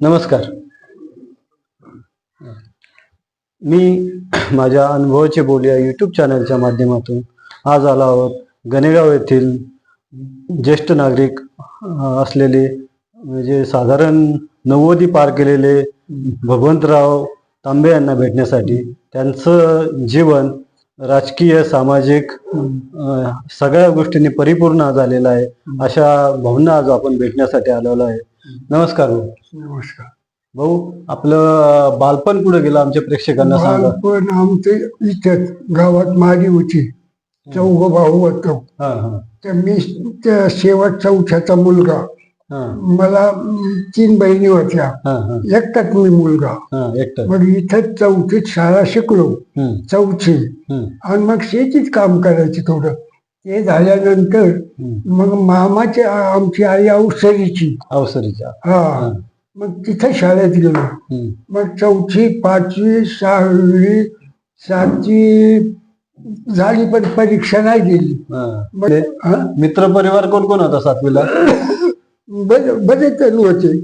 नमस्कार. मी माझ्या अनुभवाची बोल या यूट्यूब चॅनलच्या माध्यमातून आज आलो आहोत. गणेगाव येथील ज्येष्ठ नागरिक असलेले म्हणजे साधारण नव्वदी पार केलेले भगवंतराव तांबे यांना भेटण्यासाठी त्यांचं जीवन राजकीय सामाजिक सगळ्या गोष्टींनी परिपूर्ण झालेलं आहे अशा भावना आज आपण भेटण्यासाठी आलेलो आहे. नमस्कार भाऊ. नमस्कार. भाऊ आपलं बालपण कुठे गेलं आमच्या प्रेक्षकांना सांगा. पण आमचे इथंच गावात माझी होती. चौघ भाऊ होतो. हा हा. तर मी त्या शेवट चौथ्याचा मुलगा. हा. मला तीन बहिणी होत्या. हा हा. एकटाच मी मुलगा. हा एकटं मग इथं चौथीत शाळा शिकलो. हम्म, चौथी. हम्म, आणि मग शेतीत काम करायचे थोडं. ते झाल्यानंतर. मग मामाची आमची आई अवसरीची अवसरीच्या हा. हा. मग तिथं शाळेत गेलो. मग चौथी पाचवी सहावी सातवी झाली पण परीक्षा नाही. मग हा? मित्र परिवार कोण कोण होता सातवीला? बरे जण होते.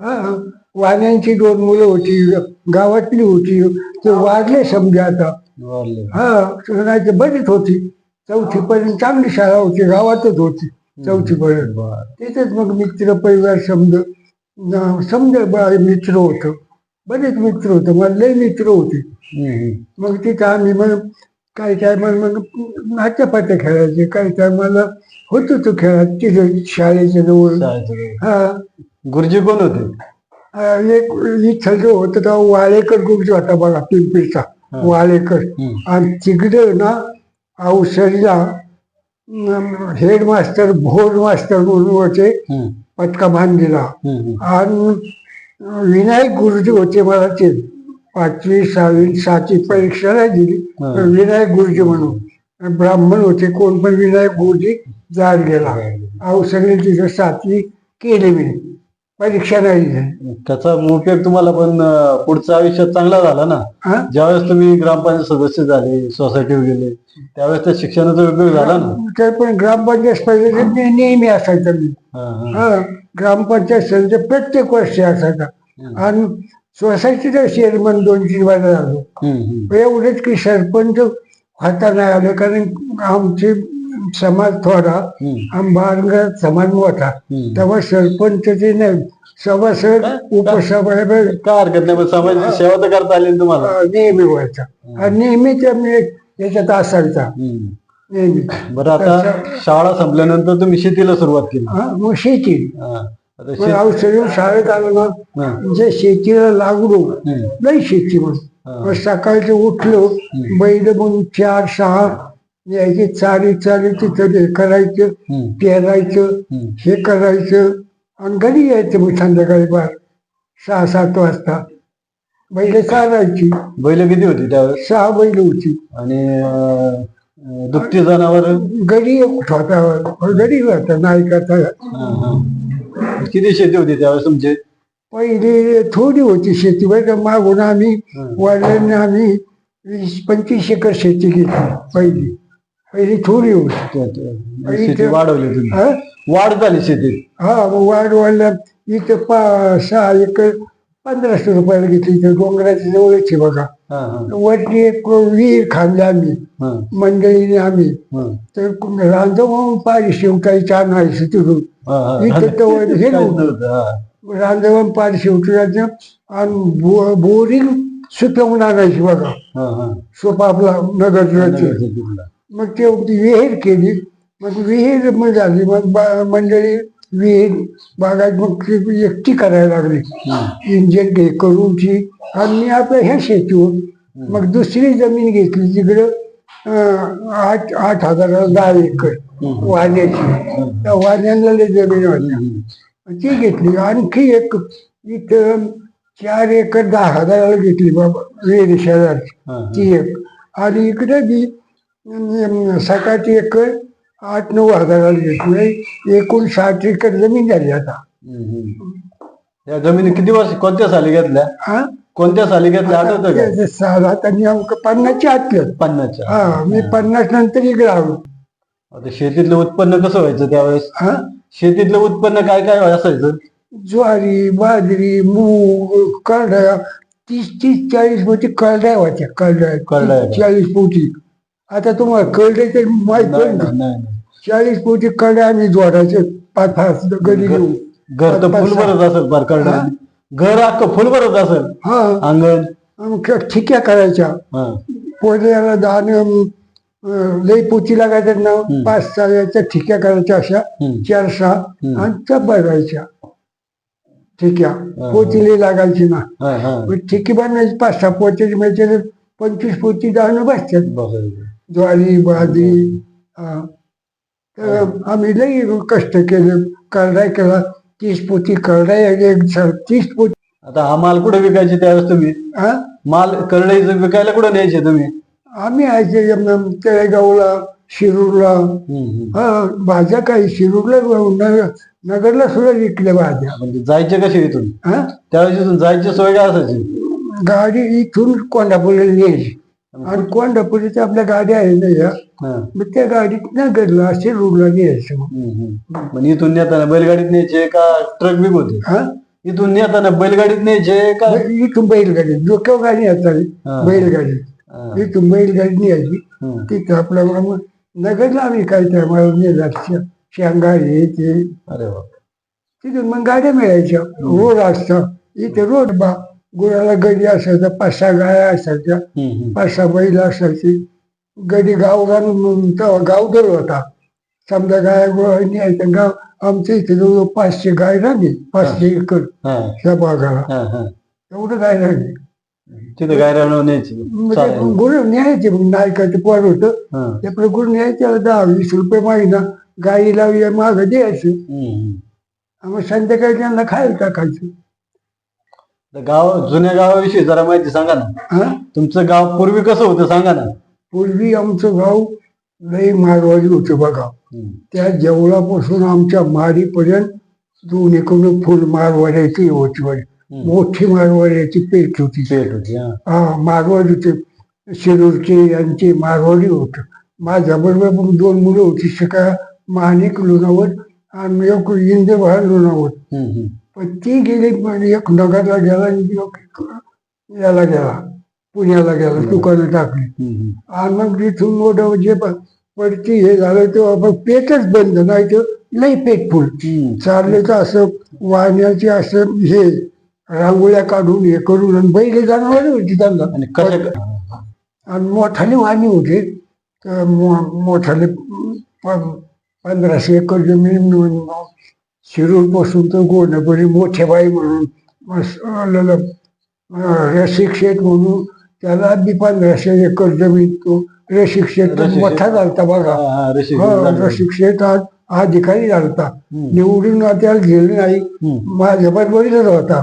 हा. वाण्यांची दोन मुलं होती गावातली होती. ते वाढले समजा आता. वारले. हा. बरीच होती. चौथी पर्यंत चांगली शाळा होती गावातच होती चौथी पर्यंत. तिथेच मग मित्र परिवार समज न- समजा मित्र होत बरेच मित्र होते मला लय मित्र होते. मग तिथं आम्ही मग काही टायमाला मग नाट्यपाट्या खेळायचे काही टायमाला होतो तो खेळात तिथं शाळेच्या जवळ. हा गुरुजी कोण होते एक इथं जो होता वाळेकर गुरुजी होता बघा पिंपरीचा. वाळेकर आणि तिकडे ना अवसरीला हेडमास्टर भोर मास्टर म्हणून होते हम्म, पटका बांधलेला. हम्म, हम्म. आणि विनायक गुरुजी होते मला ते पाचवी सहावी सातवी परीक्षा नाही दिली विनायक गुरुजी म्हणून. ब्राह्मण होते कोण पण विनायक गुरुजी जाड गेला. सगळे तिथं सातवी केली मी. परीक्षा नाही. त्याचा उपयोग तुम्हाला पण अं, पुढच्या आयुष्यात चांगला झाला ना. हा? ज्यावेळेस तुम्ही ग्रामपंचायत सदस्य झाले सोसायटीवर गेले त्यावेळेस त्या शिक्षणाचा उपयोग झाला ना? तर पण ग्रामपंचायत ने- नेहमी असायचं. मी हा, हा. हा ग्रामपंचायत सदस्य प्रत्येक वर्षी असायचा. आणि सोसायटीचा चेअरमन दोन तीन वेळा झालो. हम्म, हम्म. एवढंच की सरपंच होता नाही आलं कारण आमचे समाज थोडा आंबारंग समाज मोठा. तेव्हा सरपंच ते नाही सभासद उपसभासद. काय हरकत नाही? पण समाजाची सेवा तर करता आली ना तुम्हाला? नेहमी व्हायचा. आणि नेहमी याच्यात असायचा. नेहमी. बरं आता शाळा संपल्यानंतर तुम्ही शेतीला सुरुवात केली. मग शेती. औषधी शाळेत आलो ना हा. जे शेतीला लागलो. नाही शेती. मग. सकाळचं उठलो बैल मग चार सहा यायचे चारी चारी तिथं हे करायचं पेरायचं. हे करायचं आणि घरी यायचं मग संध्याकाळी बार सहा सात वाजता. बैल चारायची बैल किती होती त्यावेळेस? सहा बैल होती. आणि अं, अं, दुभती जनावर? घरी एक होता घरी होता नाही का किती शेती होती त्यावेळेस तुमची? पहिली थोडी होती शेती बरं का? मागून आम्ही हं. वडिलांनी आम्ही वीस पंचवीस एकर शेती घेतली पहिली. पहिली थोडी होती ते- ते- शेती वाढवली तुम्ही. हा? वाढ झाली शेतीत हा मग वाढ वाढल्या इथं पा सहा एकर पंधराशे रुपयाला घेतली. इथं डोंगराच्या जवळच आहे बघा. हा, हा, वरती एक विहीर खाल्ली आम्ही. हा, मंडळीने आम्ही. हा, तर रांजो म्हणून पारिशिव काही छान आहे तिथून. हा, हा. इथं तर वर हे काहीच नव्हतं. पारिशिवचं आणि बो- बोरिंग सुटवून आणायची बघा. हा, हा. सोपा आपला नगर. मग ते विहीर केली. मग विहीर मग झाली. मग बा- मंडळी विहीर बागायत मग ती एकटी करायला लागली. इंजिन हे करून ती. आणि मी आपल्या ह्या शेतीवर मग दुसरी जमीन घेतली तिकडं आठ आठ हजाराला दहा एकर वाण्याची. त्या वाण्यांना लय जमीन हम्म. ती घेतली. आणखी एक इथं चार एकर दहा हजाराला घेतली बाबा विहीर शेजारची. ती एक. आणि इकडे बी सकाळची एकर आठ नऊ हजाराला घेतली. एकूण साठ एकर जमीन झाली आता. या जमिनी किती वर्ष कोणत्या साली घेतल्या? हा? कोणत्या साली घेतल्या? आठवतं का? ते साधात आणि अमुक पन्नासच्या पन्नासच्या. हा मी पन्नास नंतर इकडे आलो. आता शेतीतलं उत्पन्न कसं व्हायचं त्यावेळेस? हा? शेतीतलं उत्पन्न काय काय असायचं? ज्वारी बाजरी मूग करड्या तीस तीस चाळीस पोती करड्या होत्या करड्या करड्या. चाळीस पोती आता तुम्हाला करडे तर माहीत नाही, पण नाही, नाही. नाही. चाळीस पोती करड्या आम्ही जोडायचे पाच पाच गडी घर घेऊन. घर तर पाच- फुल भरत असेल हा? घर अख्खं फुल भरत असेल. हा. अंगण. ठिक्या करायच्या. हा. पोल्याला दान लई पोती लागायचं ना पाच सहा याच्या ठिक्या करायच्या अशा हम्म. चार सहा. आणि त्या बघायच्या ठिक्या. पोती लई लागायची ना. हा हा. मग ठिकी बनवायची पाच सहा पोत्याची म्हणजे पंचवीस पोती दाणं बसतात. बसायचं. ज्वारी बाजरी. तर आम्ही लई कष्ट केले. करडाय केला. तीस पोती करडाय एक तीस पोती. आता हा माल कुठे विकायचे त्यावेळेस तुम्ही? हा? माल करडाईचं विकायला कुठे न्यायचे तुम्ही? आम्ही यायचे तळेगावला शिरूरला. हा भाज्या काही शिरूरला नगर- नगरला सुद्धा विकल्या भाज्या. म्हणजे जायचे कसे इथून? हा? त्यावेळेस इथून जायची सोय काय असायची? गाडी इथून कोंढापूरला न्यायची. आणि कोंढापुरीच्या आपल्या गाड्या आहे ना या. मग त्या गाडीत नगरला असे रोडला न्यायचं हम्म. पण इथून नेताना बैलगाडीत न्यायचे का ट्रक बिक होते हा इथून नेताना बैलगाडीत न्यायचे का इथून बैलगाडी डोक्यावर गाडी हा. येतात बैलगाडी हा. इथून बैलगाडी न्यायची. तिथं आपल्या मग नगरला आम्ही काय त्या मला नेला शेंगा हे ते अरे तिथून मग गाड्या मिळायच्या रोड असता इथे रोड बा गुराला गडी असायचा पाच सहा गाया असायच्या. पाच सहा बैल असायची गडी गावरान गावदर होता समजा गाय गोळा न्यायचं गाव आमच्या इथे जवळ पाचशे गाय राहिली पाचशे एकर त्या भागाला. एवढं गाय राहिली तिथं. ते गुरु न्यायचे मग नायकाचं पोर होतं. ते आपलं गुरु न्यायचे दहा वीस रुपये महिना गाईला माग द्यायचं. मग संध्याकाळी त्यांना खायला टाकायचं तर गाव जुन्या गावाविषयी जरा माहिती सांगा ना हा तुमचं गाव पूर्वी कसं होतं सांगा ना पूर्वी आमचं गाव लई मारवाडी होतं बघा हम्म. त्या जेवळापासून आमच्या मारीपर्यंत दोन्हीकडून फुल मारवाड्याची होती वाडी. मोठी मारवाड्याची पेट होती पेट होती हा. हा मारवाडी होते शिरूरचे यांचे मारवाडी होत माझ्या बरोबर पण दोन मुलं होती शिका माणिक लोणावत आणि एक इंद्रभार लोणावत हम्म, हम्म. पण ती गेली पण एक नगरला गेला आणि याला गेला पुण्याला गेला दुकानं टाकली. आणि मग तिथून मोठं जे प- पडती हे झालं तेव्हा मग पेटच बंद नाही तर लई पेट फुल हम्म. चालले तर असं वाहण्याचे असं हे रांगोळ्या काढून हे करून आणि बैल जनावर होती त्यांना. आणि मोठाले वाणी होते. तर मोठाले पंधराशे एकर जमीन शिरूरपासून तर गोंडपुरी मोठे बाई म्हणून रसिक शेठ म्हणून त्याला बी पंधराशे एकर जमीन तो रसिक शेठ. मोठा झालता बघा. रसिक शेठ हा अधिकारी झालता. निवडून त्याला गेले नाही. माझ्या बरोबरीच होता.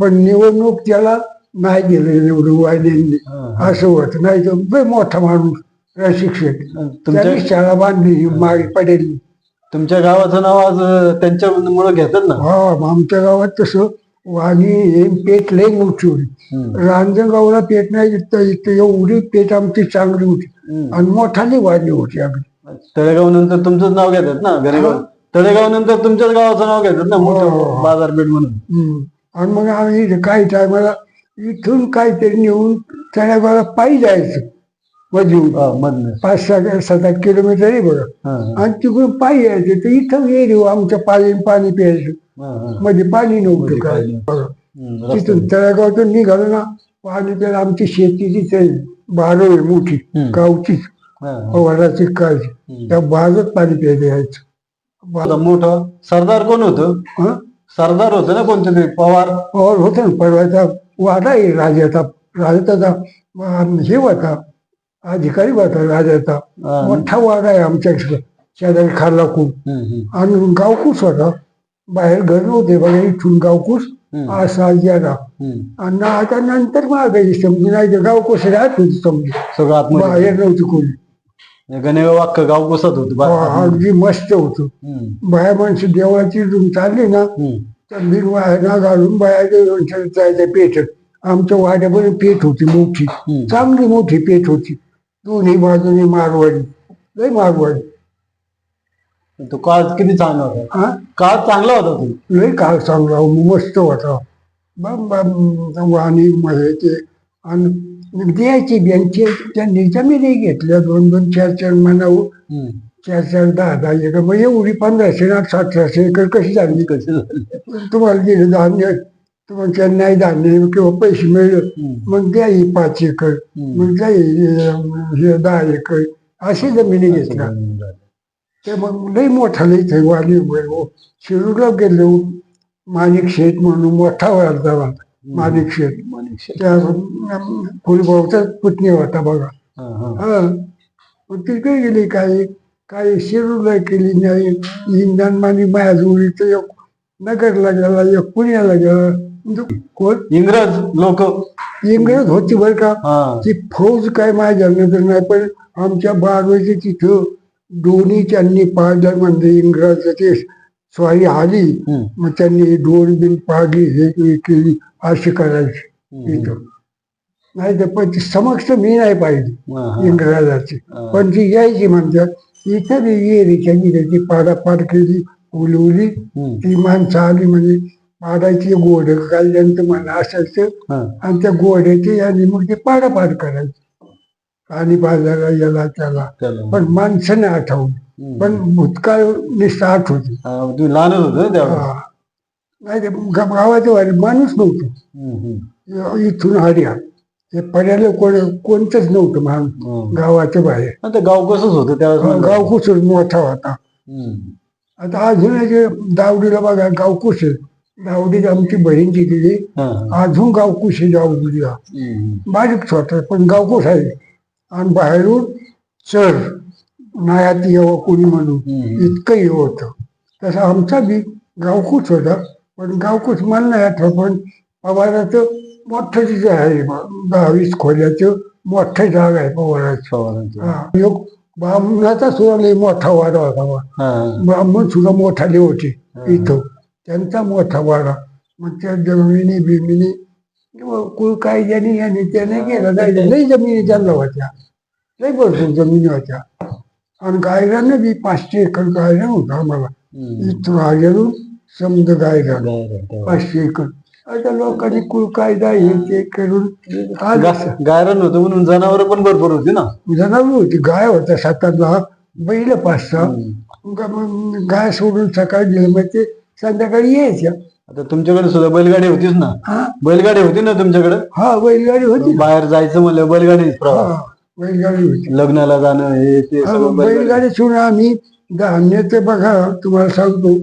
पण निवडणूक त्याला नाही दिलं निवडून वाहिल्यांनी हा, असं होत नाही तर मोठा माणूस रसिक शेठ तुमच्या त्यांनी शाळा बांधली मागे पडेल तुमच्या गावाचं नाव आज त्यांच्यामुळे घेतात ना हा आमच्या गावात तसं वाणी हे पेट लय मोठी होती. रांजणगावला पेट नाही इथं एवढी पेट आमची चांगली होती. आणि मोठाली वाणी होती अगदी तळेगाव नंतर तुमचंच नाव घेतात ना गणेगाव तळेगाव नंतर तुमच्याच गावाचं नाव घेतात ना हो. मोठं बाजारपेठ म्हणून. आणि मग आम्ही काही टायमाला इथून काहीतरी नेऊन तळ्यागावला पायी जायचं मधून पाच सहा सात आठ किलोमीटर आहे बघा. आणि तिकडून पायी यायचं तर इथं येईल आमच्या पाणी पाणी प्यायचं. मध्ये पाणी नव्हतं काय. बघा. तिथून तळ्यागावातून निघालो ना पाणी प्यायला आमची शेती तिथे बारो आहे मोठी. गावचीच. वडाची काळजी. त्या बाजत पाणी प्यायला यायचं. मोठं सरदार कोण होतं? सरदार होतं ना कोणतं तरी पवार? और होता ना परवाचा वाडा आहे राजाचा राजाचा हे होता. अधिकारी राजाचा. मोठा वाडा आहे आमच्या शेजारी खाल्ला खूप हम्म, हम्म, आणि गावकूस होता. बाहेर घर नव्हते बघा इथून गावकूस असा गेला. आणि आता नंतर मागायची समजी नाही तर गावकूस राहत होती समजी सगळं बाहेर नव्हती कोणी. अख्खं गाव घुसत होत अगदी मस्त होतं. बाया माणसं देवळाची इथून चालली ना तर बिन वाया घालून बाया जायचं पेटत आमच्या वाड्यापर्यंत पेट होती मोठी. चांगली मोठी पेट होती. दोन्ही बाजूने मारवाडी. लय मारवाडी. तो काळ किती चांगला होता? हा? काळ चांगला होता तो. लय काळ चांगला मस्त होता. बम बम वाणी मध्ये ते आणि द्यायची बँचे त्यांनी जमिनी घेतल्या दोन दोन चार चार हम्म. चार चार दहा दहा एकर मग एवढी पंधराशे ना सतराशे एकर कशी झाली? झाले? तुम्हाला दिलं धान्य तुम्हाला त्यांना नाही धान्य किंवा पैसे मिळले. मग द्या ही पाच एकर मग द्या ही, हे दहा एकर अशी जमिनी घेतल्या. ते मग लई मोठा लई ते वाली शिरूरला गेलो माणिक शेठ म्हणून मोठा वाढता माणिक शेठ. त्या अं, फुलभाऊचा पुतणी होता बघा. हा, हा. हा. मग तिकडे गेली काही काही शिरूरला केली नाही. इंधन मानी माझ्या जोडीचं एक नगरला गेला एक पुण्याला गेला. कोण? इंग्रज लोक. इंग्रज होती बरं का? ती फौज काय माझ्या नजर नाही पण आमच्या बारवायचे तिथं दोन्ही त्यांनी पाडलं म्हणजे इंग्रज ते स्वारी आली. मग त्यांनी दोन बिन पाडली हे केली अशी करायची इथं. नाही तर पण ती समक्ष मी नाही पाहिजे. इंग्रजाची. पण ती यायची म्हणतात इथं येरीच्या गिऱ्याची पाडापाड केली उलवली. ती माणसं आली म्हणजे पाडायची गोड काढल्यानंतर म्हणा असायचं हा. आणि त्या गोड्याची आणि मग ते पाडापाड करायची आणि बाजारा याला त्याला चला. पण माणसाने आठवली हम्म. पण भूतकाळ निष्ठा आठवते हा, तुम्ही लहानच होत ना त्यावेळेस हा. नाही ते गा- गावाच्या वारी माणूस नव्हतो हम्म, हम्म. इथून आड्या हे पर्याला कोण कोणतंच नव्हतं माणूस हम्म. गावाच्या बाहेर हा, ते गाव कसंच होतं त्यावेळेस. गाव कुसूर मोठा होता हम्म. आता अजून जे दावडीला बघा गाव कुशल दावडीत आमची बहीण हा. अजून गाव कुशल दावडीला हम्म. बारीक छोटा पण गावकोस आहे आणि बाहेरून चर नायात यावं कोणी म्हणून. इतकं हे होतं तसं आमचा बी गावकूच होता पण गावकूच मला नाही पण पवाराचं मोठं आहे दहावीस खोल्याचं मोठं जाग आहे पवाराचं. हा. ब्राह्मणाचा सुद्धा लई मोठा वाडा होता. ब्राह्मण सुद्धा मोठाले होते इथं त्यांचा मोठा वाडा. मग त्या जमिनी बिमिनी कुळ कायद्याने याने त्याने केलं नाही लई जमिनी त्यांना होत्या. लई भरपूर जमिनी होत्या. आणि गायरानं बी पाचशे एकर गायरान होतं आम्हाला. इथून आलेलो समज गायरान गाय- गाय- पाचशे एकर. आता लोकांनी कुळ कायदा हे ते करून गायरान होतं म्हणून जनावर पण भरपूर होती ना? जनावर होती. गाय होत्या सात आठ दहा बैल पाच सहा गाय सोडून सकाळी गेलं. मग ते संध्याकाळी यायच्या. आता तुमच्याकडे सुद्धा बैलगाडी होतीच ना? हा. बैलगाडी होती ना तुमच्याकडे? हा बैलगाडी होती. बाहेर जायचं म्हणलं बैलगाडीच प्रवास. हा बैलगाडी होती. लग्नाला जाणं हे ते हा, सगळं बैलगाडी. बैलगाडी सोडून आम्ही धान्याचं बघा तुम्हाला सांगतो.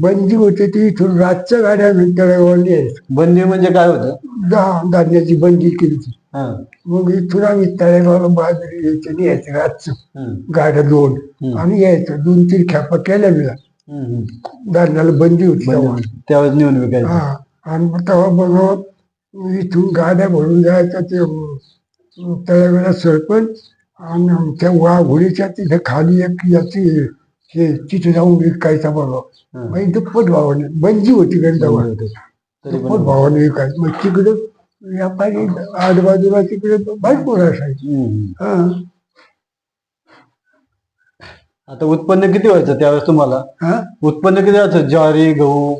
बंदी होते ती इथून रातच्या गाड्या तळेगावला यायचं बंदी म्हणजे काय होतं? धा- धान्याची बंदी केली होती. हा. मग इथून आम्ही तळेगावला बाजरी यायचं आणि यायचं रातचं. हम्म. गाड्या दोन. आणि यायचं. दोन तीन खेपा केल्या मी धान्याला बंदी होती तेव्हा. त्यावेळेस विकायचं हा आणि मग तेव्हा बघा इथून गाड्या भरून जायचं ते अं, तळावेला सरपंच आणि त्या वाघोडीच्या तिथे खाली एक याची हे तिथे जाऊन विकायचा बघा हा. मग दुप्पट भावाने बंदी होती बंदी होते. तरी दुप्पट भावाने विकायचं मग तिकडं व्यापारी आजूबाजूला तिकडे भरपूर असायचे हम्म. हा आता उत्पन्न किती व्हायचं त्यावेळेस तुम्हाला? हा? उत्पन्न किती व्हायचं? ज्वारी गहू?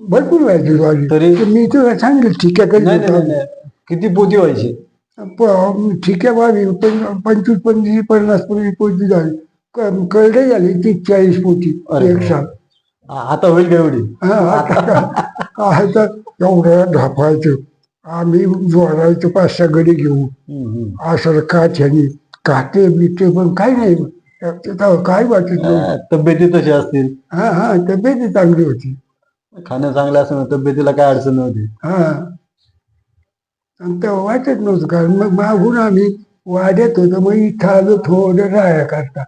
भरपूर व्हायची ज्वारी. तरी- तर मी तुला सांगेल ठीक आहे नाही नाही, नाही नाही. किती पोती व्हायची? ठीक आहे बाबी पण पंचवीस पंचवीस पन्नास पोती पोती झाली. क- कळडे झाली तीस चाळीस पोती अरे एक साल. आ- आता होईल का एवढी? हा, आता आता एवढं ढापायचं. आम्ही जोडायचं पाच सहा गडी घेऊ. हम्म, हम्म. असं काठ्यानी काटे बिटे पण काही नाही. तेव्हा काय वाटत तब्येती तशी असतील. हा हा तब्येत चांगली होती. खाणं चांगलं असं तब्येतीला काय अडचण नव्हती. हा. आणि तेव्हा वाटत नव्हतं कारण मग मागून आम्ही वाड्यात होतो मग इथं आलो थोडं राहायला करता.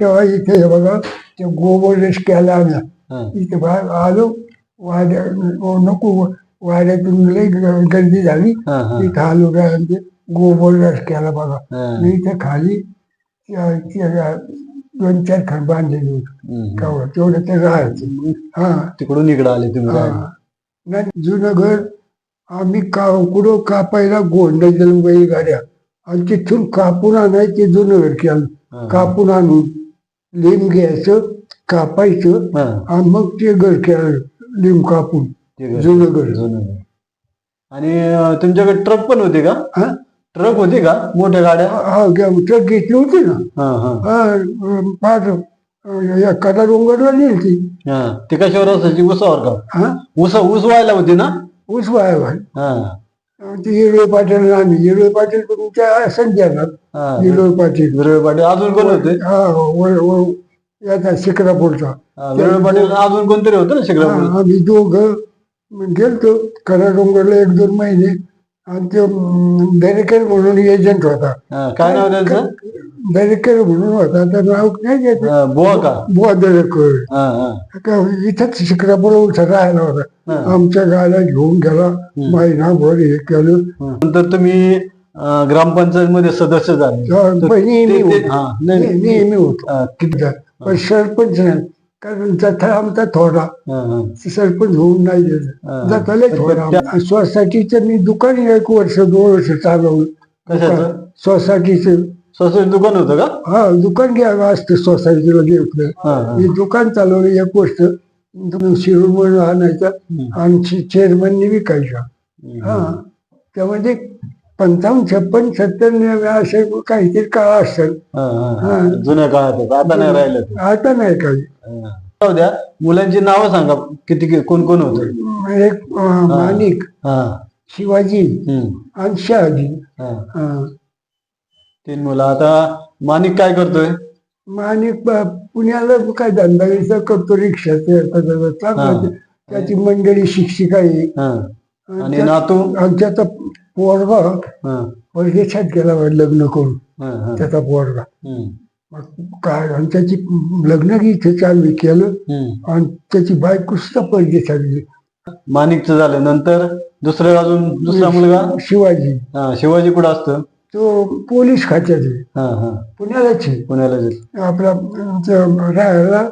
तेव्हा इथे हे बघा ते गोबर रेस केला आम्ही. इथे बाहेर आलो. वाड्या नको वाड्यातून लई ग- गर्दी झाली. इथं आलो काय गोबर रस केला बघा इथे खाली दोन चार खण बांधलेले होते तेवढं ते राहायचं हा तिकडून इकडं आले तुम्ही. हा. नाही जुनं घर आम्ही का कुठं कापायला गोंडायचं बैलगाड्या आणि तिथून कापून आणायचे जुनं घर. केलं कापून आणून लिंब घ्यायचं कापायचं हा आणि मग ते घर केलं लिंब कापून ते घर. जुनं घर जुनं घर. आणि अं, तुमच्याकडे ट्रक पण होते का हा ट्रक होते का? मोठ्या गाड्या? हा ट्रक घेतली होती ना. हा हा. हा पाच या कडा डोंगरला नेली ती हा. ते कशावर असायची? उसावर का? हा? ऊस ऊस व्हायला होती ना? ऊस वाया हा. ते हिरवे पाटील आणि आम्ही. हिरवे पाटील संध्याकाळ हा. हिरवे पाटील. विरळ पाटील अजून कोण होते? हा व- व- याचा शिक्रापूरचा. हा, विरळ पाटील अजून कोणतरी होतं ना शिकरा हा, आम्ही दोघं गेलतो. कडा डोंगरला एक दोन महिने. दरेकर म्हणून एजंट होता. काय नाव त्यांचं? दरेकर म्हणून होता. तर नाव नाही घेत. बुवा का? बुवा हा हा. का इथंच शिक्रापूर उठा राहायला होता. आमच्या गाड्या घेऊन गेला. महिनाभर हे केलं. नंतर तुम्ही ग्रामपंचायत मध्ये सदस्य झाले. नेहमी होतो. किती पण सरपंच नाही. कारण जथा आमचा थोडा. सरपंच होऊन नाही. गेलं. जताले थोडा. सोसायटीचं मी दुकान एक वर्ष दोन वर्ष चालवलं. सोसायटीचं. दुकान होतं का? हा दुकान घ्यावं असतं सोसायटीला घेतलं. मी दुकान चालवलं एक वर्ष शिरूर म्हणून आणायचा. आणि चेअरमननी विकायचा. हा. त्यामध्ये पंचावन्न छप्पन सत्तर असे काहीतरी काळ. हा. जुन्या काळात होतं. आता नाही राहिलं ते. आता नाही काही हा. जाऊ द्या मुलांची नावं सांगा किती कि- कोण कोण होते एक अं, माणिक हा शिवाजी हम्म. आणि शहाजी हा. हा. तीन मुलं आता माणिक काय करतोय माणिक प- पुण्याला काय धंदा बिंदा करतो रिक्षाचे. चांगलं त्याची मंडळी शिक्षिका आहे हा. आणि नातू आणि पोरगा हा. परदेशात गेला बा लग्न करून. हा. त्याचा पोरगा. मग काय आणि त्याची लग्न इथे चालू केलं. आणि त्याची बायको सुद्धा परदेशात गेली माणिकचं झालं. नंतर दुसरं अजून दुसरा मुलगा? शिवाजी. हा शिवाजी कुठं असतो? तो पोलीस खात्यात आहे. हा हा. पुण्यालाच आहे. पुण्याला जाईल आपला अं, राहायला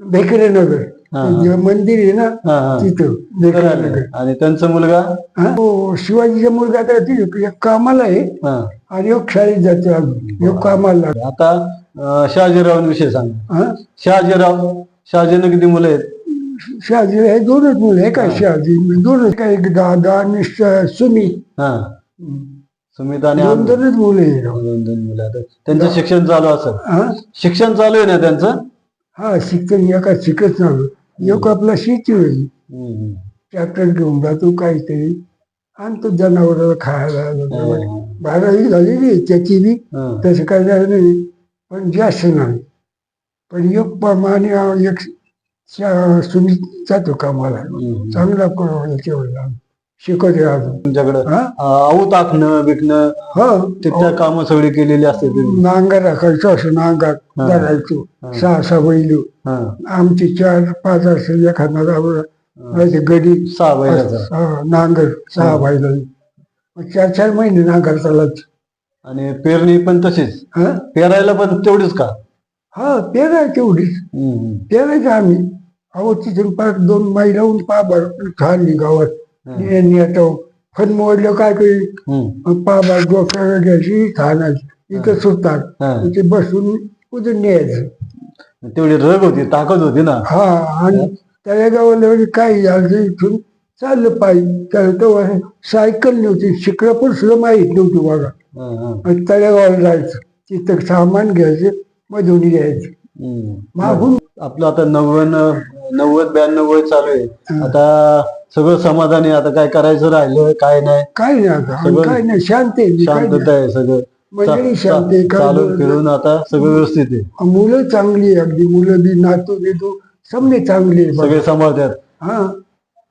भेकरे नगर. जे मंदिर आहे ना हा तिथं नगर आणि त्यांचा मुलगा? हा? शिवाजीचा मुलगा तर ती एक कामाला आहे. हा. आणि एक शाळेत जातो अजून एक कामाला. लागला. आता अं, शहाजीरावांविषयी सांगा. हा? शहाजीराव शहाजीनं किती मुलं आहेत? शहाजी हे दोनच मुलं आहे काय शहाजी दोनच काय? एक दादा आणि श- सुमित हा. सुमित आणि दोन आनंद. दोनच मुलं आहे. दोन दोन मुलं आता त्यांचं शिक्षण चालू असेल. हा? शिक्षण चालू आहे ना त्यांचं? हा शिक्षण एका शिकत नव्हतं एक आपला शेती होईल. ट्रॅक्टर घेऊन जातो काहीतरी. आणतो जनावराला खायला बारावी झालेली त्याची बी. तसं काय झालं नाही. पण जास्त नाही. पण एक प्रमाणे एक सुमित जातो कामाला. चांगला क- याच्यावर शिकवते अजून तुमच्याकडं. हा? आऊ टाकणं विकणं हो. ते त्या कामं सगळी केलेली असते तुम्ही. नांगर राखायचो असं नांगर हा. धरायचो. सहा सहा बैल. हा. आमची चार पाच असेल एखादा गडी सहा बैलाचा हा, नांगर सहा बैल. चार चार महिने नांगर चालायचे. आणि पेरणी पण तशीच? हा? पेरायला पण तेवढीच का? हा पेरायची तेवढीच. हम्म. पेरायचं आम्ही. अहो तिथून पाच दोन मैलाहून पा बर गावात. आता फन मोडलं काय काही हम्म. पा बर डोक्याला घ्यायची खाण्याची. इथं सुटतात. इथे बसून उजून न्यायचं? तेवढी रग होती ताकद होती ना. हा आणि त्या गावाला काय झालं ते इथून चाललं पाहिजे त्याला सायकल नव्हती शिक्रापूर सुद्धा माहीत नव्हती बघा. तळेगावाला जायचं. तिथं सामान घ्यायचं मधून यायचं. हम्म. मागून आपलं आता नव्याण्णव नव्वद ब्याण्णव चालू आहे. आता सगळं समाधानी आता काय करायचं राहिलं? काय नाही. काय नाही आता. आणि सगळं काय नाही. शांत आहे. काय. शांतता आहे सगळं. मंडळी चा- शांत आहे, चा- काय चालून बोलत फिरून आता सगळं व्यवस्थित आहे. मुलं चांगली आहे अगदी. मुलं बी नातू बितू समजे चांगली आहे. बघा. सगळे सांभाळतात. हा.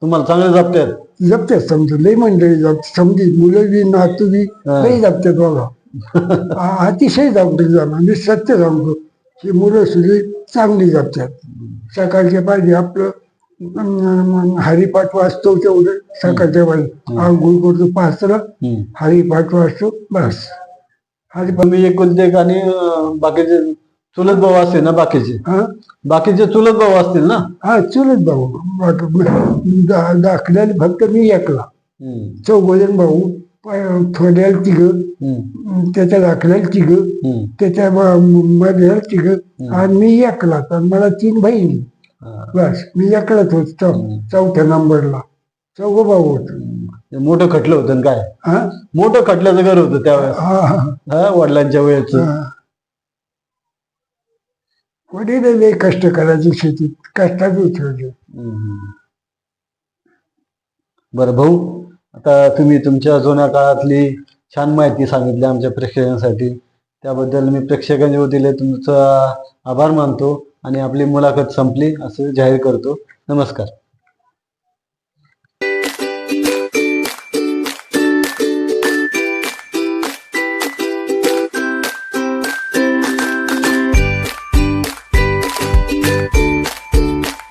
तुम्हाला चांगले जपतात. जपतात समजा. लई मंडळी जपत समजी. मुलं बी नातू बी हा. लई जपतात बघा. आ- अतिशय जपतात जाणं मी सत्य सांगतो. की मुलं सुद्धा चांगली जपतात. सकाळच्या पाहिजे आपलं हरिपाठ वाचतो तेवढं सकाळच्या पाहिजे आंघोळ करतो हम्म. हरिपाठ वाचतो बस. हरिपाठ मी एकुलते एक आणि बाकीचे चुलत भाऊ असतील ना बाकीचे? बाकीचे चुलत भाऊ असतील ना? हा चुलत भाऊ. दाखल्याने फक्त मी एकला. हम्म. चौघजण भाऊ थोड्याला तिघ. त्याच्या दाखल्याला तिघ. त्याच्या मध्ये तिघ. आणि मी एकलाच आणि मला तीन बहिणी. बस मी एकलाच होत चौ- चौथ्या नंबरला. चौघ भाऊ होत. ते मोठं खटलं होतं ना काय? हा? मोठं खटल्याचं घर होतं त्यावेळेस. हा वडिलांच्या वेळेच हा. वडील लय कष्ट करायची शेतीत. कष्टात उठवले बरं भाऊ आता तुम्ही तुमच्या जुन्या काळातली छान माहिती सांगितली आमच्या प्रेक्षकांसाठी. त्याबद्दल मी प्रेक्षकांच्या वतीने तुमचा आभार मानतो. आणि आपली मुलाखत संपली असं जाहीर करतो. नमस्कार.